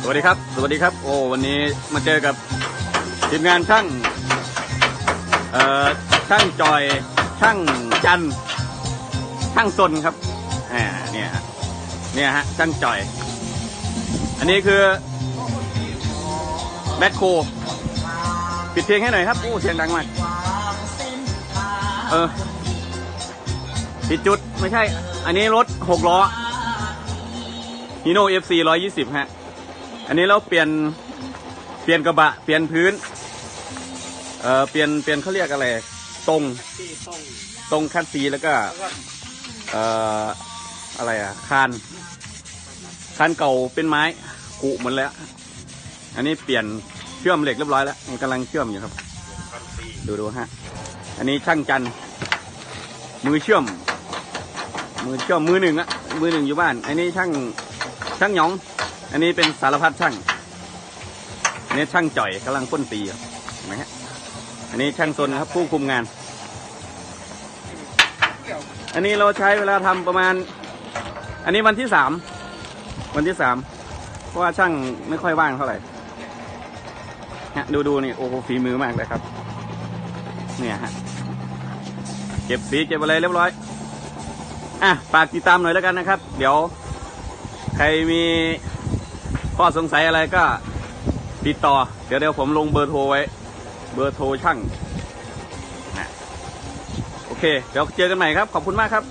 สวัสดีครับ สวัสดีครับ โอ้วันนี้มาเจอกับทีมงานช่างเอ่อช่างจอยช่างจันช่างซนครับอ่าเนี่ยฮะเนี่ยฮะช่างจอย อันนี้คือแบทโคปิดเพลงให้หน่อยครับโอ้เสียงดังมากเออผิดจุดไม่ใช่ อันนี้รถหกล้อฮีโน่เอฟซีร้อยยี่สิบฮะ อันนี้เราเปลี่ยนเปลี่ยนกระบะ เปลี่ยนพื้น เอ่อเปลี่ยนเปลี่ยนเขาเรียกอะไรตรงที่ต้องตรงคัดซีแล้วก็ แล้วก็เอ่ออะไรอะคานคานเก่าเป็นไม้กุหมดแล้ว อันนี้เปลี่ยนเชื่อมเหล็กเรียบร้อยแล้วมันกำลังเชื่อมอยู่ครับ คันซีดูดูฮะ อันนี้ช่างจันทร์มือเชื่อม มือเชื่อมมือหนึ่งอะมือหนึ่งอยู่บ้าน อันนี้ช่างช่างหยอง อันนี้เป็นสารพัดช่างอันนี้ช่างจ่อยกำลังพ่นตีอยู่เห็นไหมฮะอันนี้ช่างซนครับผู้คุมงาน อันนี้เราใช้เวลาทำประมาณ อันนี้วันที่สามวันที่สามเพราะว่าช่างไม่ค่อยว่างเท่าไหร่ฮะดูดูนี่โอ้โหฝีมือมากเลยครับ เนี่ยฮะเก็บสีเก็บอะไรเรียบร้อยอะฝากติดตามหน่อยแล้วกันนะครับ เดี๋ยว ใครมี ข้อสงสัยอะไรก็ติดต่อ เดี๋ยวเดี๋ยวผมลงเบอร์โทรไว้ เบอร์โทรช่าง โอเค เดี๋ยวเจอกันใหม่ครับ ขอบคุณมากครับ